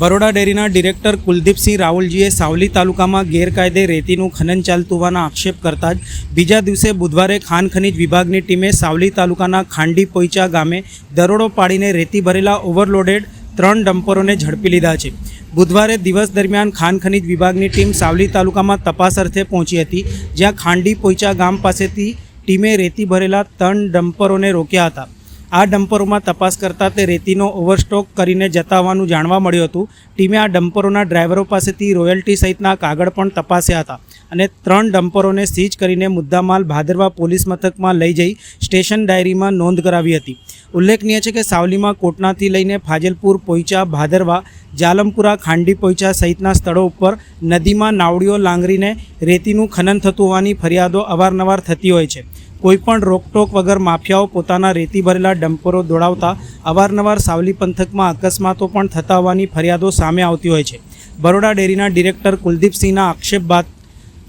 બરોડા ડેરીના ડિરેક્ટર કુલદીપસિંહ રાહુલજીએ સાવલી તાલુકામાં ગેરકાયદે રેતીનું ખનન ચાલતું હોવાના આક્ષેપ કરતા જ બીજા દિવસે બુધવારે ખાન ખનીજ વિભાગની ટીમે સાવલી તાલુકાના ખાંડી પોઈચા ગામે દરોડો પાડીને રેતી ભરેલા ઓવરલોડેડ ત્રણ ડમ્પરોને ઝડપી લીધા છે. બુધવારે દિવસ દરમિયાન ખાન ખનીજ વિભાગની ટીમ સાવલી તાલુકામાં તપાસ અર્થે પહોંચી હતી, જ્યાં ખાંડી પોઈચા ગામ પાસેથી ટીમે રેતી ભરેલા ત્રણ ડમ્પરોને રોક્યા હતા. આ ડમ્પરોમાં તપાસ કરતાં તે રેતીનો ઓવરસ્ટોક કરીને જતા હોવાનું જાણવા મળ્યું હતું. ટીમે આ ડમ્પરોના ડ્રાઈવરો પાસેથી રોયલ્ટી સહિતના કાગળ પણ તપાસ્યા હતા અને ત્રણ ડમ્પરોને સીઝ કરીને મુદ્દામાલ ભાદરવા પોલીસ મથકમાં લઈ જઈ સ્ટેશન ડાયરીમાં નોંધ કરાવી હતી. ઉલ્લેખનીય છે કે સાવલીમાં કોટનાથી લઈને ફાજલપુર પોઈચા, ભાદરવા, જાલમપુરા, ખાંડી પોઈચા સહિતના સ્થળો ઉપર નદીમાં નાવડીઓ લાંગરીને રેતીનું ખનન થતું હોવાની ફરિયાદો અવારનવાર થતી હોય છે. કોઈપણ રોકટોક વગર માફિયાઓ પોતાના રેતી ભરેલા ડમ્પરો દોડાવતા અવારનવાર સાવલી પંથકમાં અકસ્માતો પણ થતા હોવાની ફરિયાદો સામે આવતી હોય છે. બરોડા ડેરીના ડિરેક્ટર કુલદીપસિંહના આક્ષેપ બાદ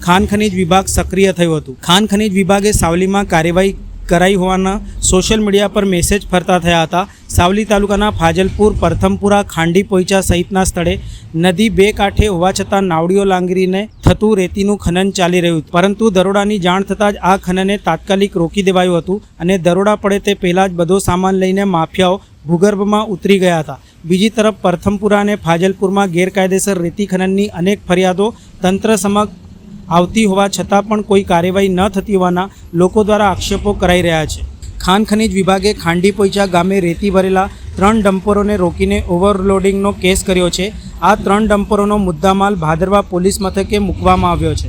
ખાન ખનીજ વિભાગ સક્રિય થયું હતું. ખાન ખનીજ વિભાગે સાવલીમાં કાર્યવાહી કરાઈ હોવાના સોશિયલ મીડિયા પર મેસેજ ફરતા થયા હતા. સાવલી તાલુકાના ફાજલપુર, પ્રથમપુરા, ખાંડી, પોઈચા સહિતના સ્થળે નદી બે કાંઠે હોવા છતાં નાવડીઓ લાંગરીને થતું રેતીનું ખનન ચાલી રહ્યું. પરંતુ દરોડાની જાણ થતાં જ આ ખનને તાત્કાલિક રોકી દેવાયું હતું અને દરોડા પડે તે પહેલાં જ બધો સામાન લઈને માફિયાઓ ભૂગર્ભમાં ઉતરી ગયા હતા. બીજી તરફ, પ્રથમપુરા અને ફાજલપુરમાં ગેરકાયદેસર રેતી ખનનની અનેક ફરિયાદો તંત્ર સમક્ષ આવતી હોવા છતાં પણ કોઈ કાર્યવાહી ન થતી હોવાના લોકો દ્વારા આક્ષેપો કરાઈ રહ્યા છે. ખાન ખનીજ વિભાગે ખાંડી પોઈચા ગામે રેતી ભરેલા ત્રણ ડમ્પરોને રોકીને ઓવરલોડિંગનો કેસ કર્યો છે. આ ત્રણ ડમ્પરોનો મુદ્દામાલ ભાદરવા પોલીસ મથકે મૂકવામાં આવ્યો છે.